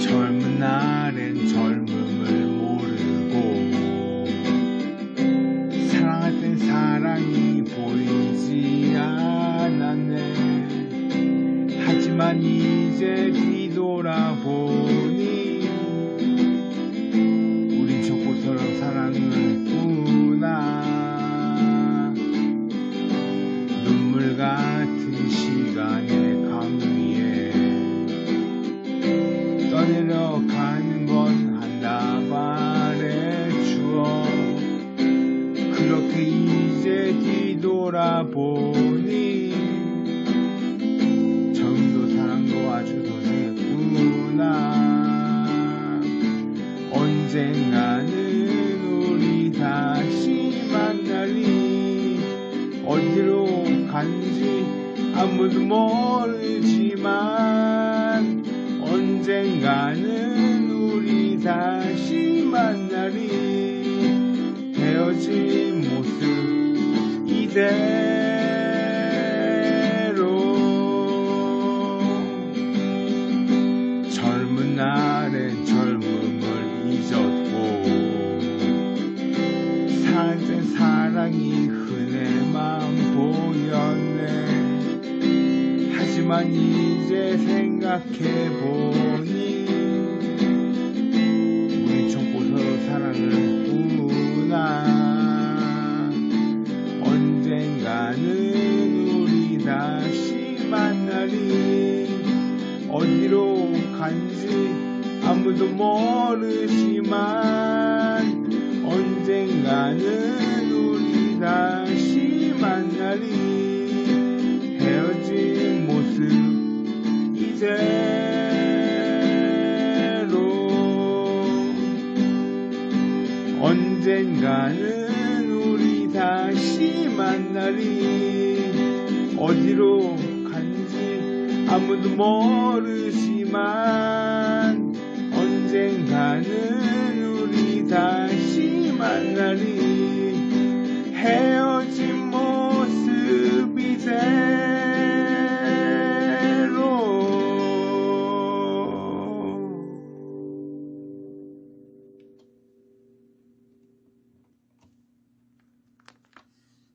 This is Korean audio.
젊은 날엔 젊음을 모르고 사랑할 땐 사랑이 보이지 않았네. 하지만 이제 뒤돌아보니 그렇게 이제 뒤돌아보니 처음도 사랑도 아주 고생했구나. 언젠가는 우리 다시 만나리. 어디로 간지 아무도 모르지만 언젠가는 우리 다시 만나리. 헤어진 모습 이대로 젊은 날엔 젊음을 잊었고 땐 사랑이 흔해만 보였네. 하지만 이제 생각해보니 언젠가는 우리 다시 만나리. 어디로 간지 아무도 모르지만 언젠가는 우리 다시 만나리. 헤어진 모습 이대로. 언젠가는 다시 만나리 어디로 간지. 아무도 모르지만 언젠가는 우리 다시 만나리